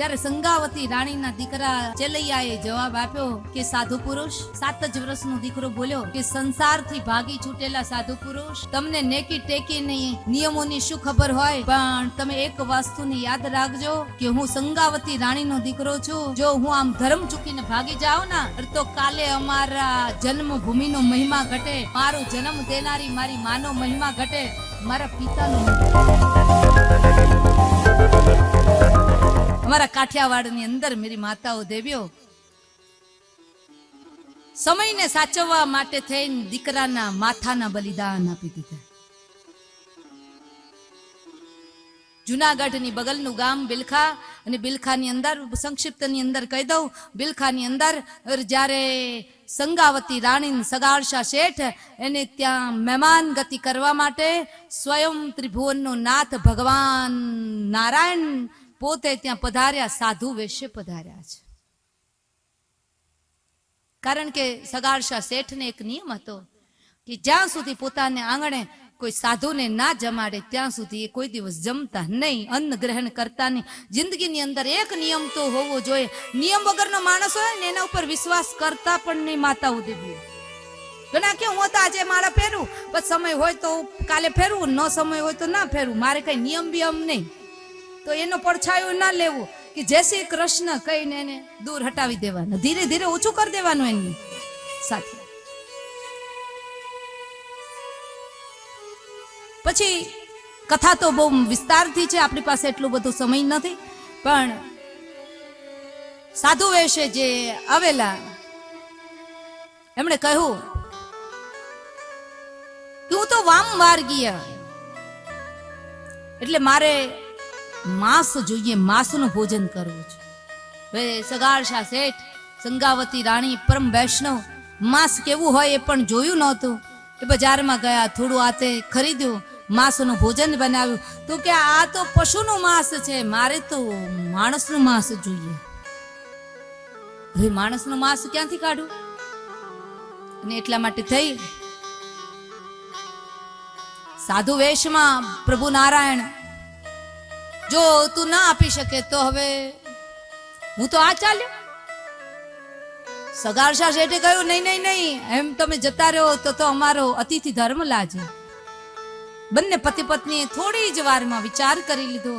ત્યારે સંગાવતી રાણીના દીકરા ચેલૈયાએ જવાબ આપ્યો કે, સાધુ પુરુષ, સાત જ વર્ષનો દીકરો બોલ્યો કે, સંસારથી ભાગી છૂટેલા સાધુ પુરુષ, તમને નેકી ટેકીની નિયમોની શું ખબર હોય? પણ તમે એક વસ્તુની યાદ રાખજો કે, હું સંગાવતી રાણીનો દીકરો છું. જો હું આમ ધર્મ ચૂકીને ભાગી જાઉં ને તો કાલે અમારા જન્મભૂમિનો મહિમા ઘટે. મારો જન્મ દેનારી મારી માનો મહિમા ઘટે. મારા પિતાનો અમારા કાઠિયાવાડની અંદર મેરી માતાઓ દેવીઓ, સમયને સાચવવા માટે થઈને દીકરાના માથાના બલિદાન આપી દીધા. જુનાગઢની બગલનું ગામ બિલખા અને બિલખાની અંદર, સંક્ષિપ્તની અંદર કહી દઉં, બિલખાની અંદર જ્યારે સંગાવતી રાણી સગાળશા શેઠ એને ત્યાં મહેમાન ગતિ કરવા માટે સ્વયં ત્રિભુવનનો નાથ ભગવાન નારાયણ પોતે ત્યાં પધાર્યા, સાધુ વેશે પધાર્યા છે. કારણ કે સગારશા શેઠને એક નિયમ હતો કે જ્યાં સુધી પોતાને આંગણે કોઈ સાધુને ના જમાડે, ત્યાં સુધી એ કોઈ દિવસ જમતા નહીં, અન્ન ગ્રહણ કરતા નહીં. જિંદગીની અંદર એક નિયમ તો હોવો જોઈએ. નિયમ વગરનો માણસ હોય ને, એના ઉપર વિશ્વાસ કરતા પણ નહીં માતાઓ ઉદેવી ઘણા કે હું તો આજે મારા ફેરું પછી સમય હોય તો કાલે ફેરવું ન સમય હોય તો ના ફેરવું મારે કઈ નિયમ બિયમ નહીં. તો એનો પડછાયું ના લેવું કે જય શ્રી કૃષ્ણ કહીને એને દૂર હટાવી દેવાનું. ધીરે ધીરે ઓછું કરી દેવાનું એની સાથે. પછી કથા તો બહુ વિસ્તારથી છે, આપણી પાસે એટલું બધું સમય નથી, પણ સાધુ વેશે જે આવેલા, એમણે કહ્યું કે હું તો વામ માર્ગીય, એટલે મારે માંસ જોઈએ, માંસનું ભોજન કરવું છે. હવે સગાળશા શેઠ, સંગાવતી રાણી પરમ વૈષ્ણવ, માંસ કેવું હોય એ પણ જોયું નહોતું. એ બજારમાં ગયા, થોડું આતે ખરીદ્યું, માંસનું ભોજન બનાવ્યું. તો કે આ તો પશુનું માંસ છે, મારે તો માણસનું માંસ જોઈએ. હવે માણસનું માંસ ક્યાંથી કાઢું? અને એટલા માટે થઈ, સાધુ વેશમાં પ્રભુ નારાયણ જો તું ના આપી શકે તો હવે હું તો આ ચાલ્યો સગારશા શેઠે કહ્યું, નહીં નહીં નહીં, એમ તમે જતા રહ્યો તો તો અમારો અતિથિ ધર્મ લાજે. બંને પતિ પત્નીએ થોડી જ વારમાં વિચાર કરી લીધો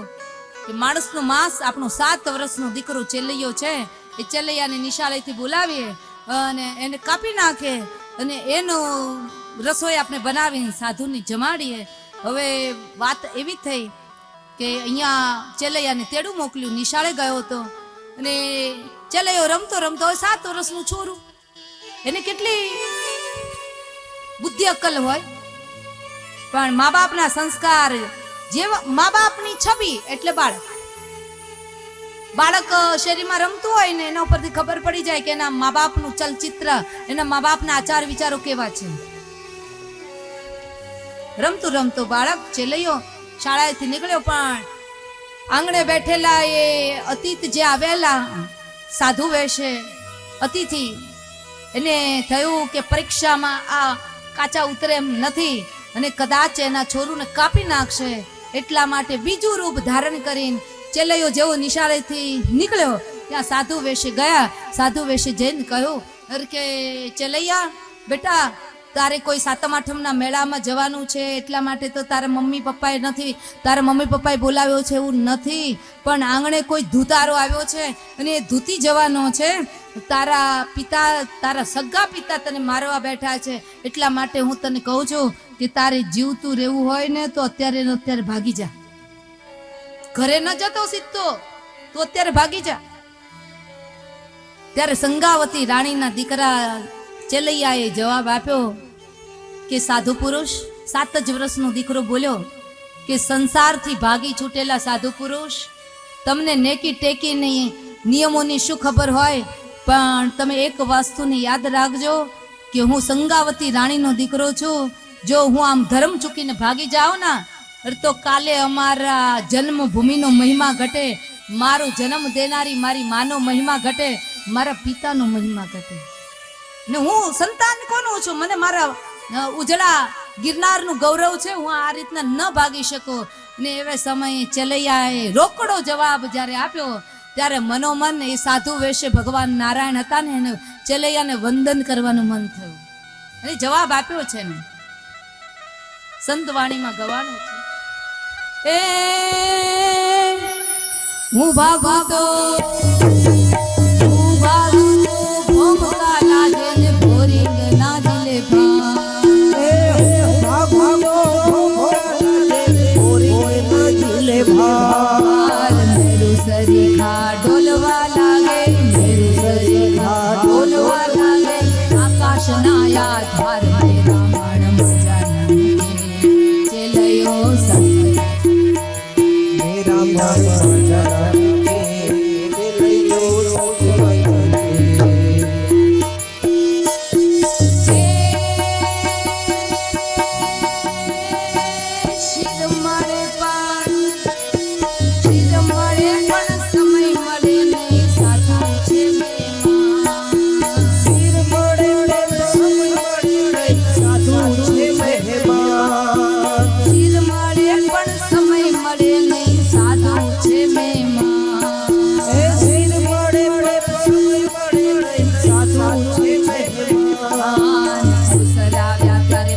કે માણસનું માંસ આપણો સાત વર્ષનો દીકરો ચેલૈયો છે, એ ચેલૈયાને નિશાળેથી બોલાવીએ અને એને કાપી નાખે અને એનો રસોઈ આપણે બનાવીને સાધુને જમાડીએ. હવે વાત એવી થઈ કે અહીંયા ચેલૈયાને તેડું મોકલ્યું, નિશાળે ગયો હતો. અને ચેલૈયો રમતો રમતો સાત વર્ષનું છોરું. એને કેટલી બુદ્ધિ અક્કલ હોય. પણ મા બાપના સંસ્કાર જેવા, મા બાપની છબી એટલે બાળક. બાળક શેરીમાં રમતું હોય ને એના ઉપરથી ખબર પડી જાય કે એના મા બાપનું ચલચિત્ર, એના મા બાપના આચાર વિચારો કેવા છે. રમતું રમતું બાળક, ચેલૈયો શાળાએથી નીકળ્યો, પણ આંગણે બેઠેલા એ અતીત જે આવેલા સાધુ વેશે અતિથિ, એને થયું કે પરીક્ષામાં આ કાચા ઉતરે એમ નથી અને કદાચ એના છોરુને કાપી નાખશે. એટલા માટે બીજું રૂપ ધારણ કરીને ચેલૈયો જેવો નિશાળેથી નીકળ્યો. ત્યાં સાધુ વેશે ગયા. સાધુ વેશે જઈને કહ્યું, અરે કે ચેલૈયા, બેટા તારે કોઈ સાતમ, આઠમના મેળામાં જવાનું છે એટલા માટે તો તારા મમ્મી પપ્પાએ નથી, તારા મમ્મી પપ્પાએ બોલાવ્યો છે એવું નથી. પણ આંગણે કોઈ ધૂતારો આવ્યો છે અને એ ધૂતી જવાનો છે. તારા પિતા, તારા સગા પિતા તને મારવા બેઠા છે એટલા માટે હું તને કહું છું કે તારે જીવતું રહેવું હોય ને તો અત્યારે અત્યારે ભાગી જા. ઘરે ન જતો સીધો તો અત્યારે ભાગી જા. ત્યારે સંગાવતી રાણીના દીકરા ચેલૈયાએ જવાબ આપ્યો કે સાધુ પુરુષ, સાત જ વર્ષનો દીકરો બોલ્યો કે સંસારથી ભાગી છૂટેલા સાધુ પુરુષ, તમને નેકી ટેકીની નિયમોની શું ખબર હોય? પણ તમે એક વસ્તુને યાદ રાખજો કે હું સંગાવતી રાણીનો દીકરો છું. જો હું આમ ધર્મ ચૂકીને ભાગી જાઉં ને તો કાલે અમારા જન્મભૂમિનો મહિમા ઘટે, મારો જન્મ દેનારી મારી માનો મહિમા ઘટે, મારા પિતાનો મહિમા ઘટે. ને હું સંતાન કોનું છું? મને મારા ઉજળા ગિરનારનું ગૌરવ છે, હું આ રીતના ન ભાગી શકું. ને એવે સમયે ચલૈયાએ રોકડો જવાબ જ્યારે આપ્યો, ત્યારે મનોમન એ સાધુ વેશે ભગવાન નારાયણ હતા ને એને ચલૈયાને વંદન કરવાનું મન થયું. અને જવાબ આપ્યો છે ને સંત વાણીમાં ગવાનું છે. એ, હું ભાગું ના છે મહેમાન ભગવાન અવસરાવ્યા ત્યારે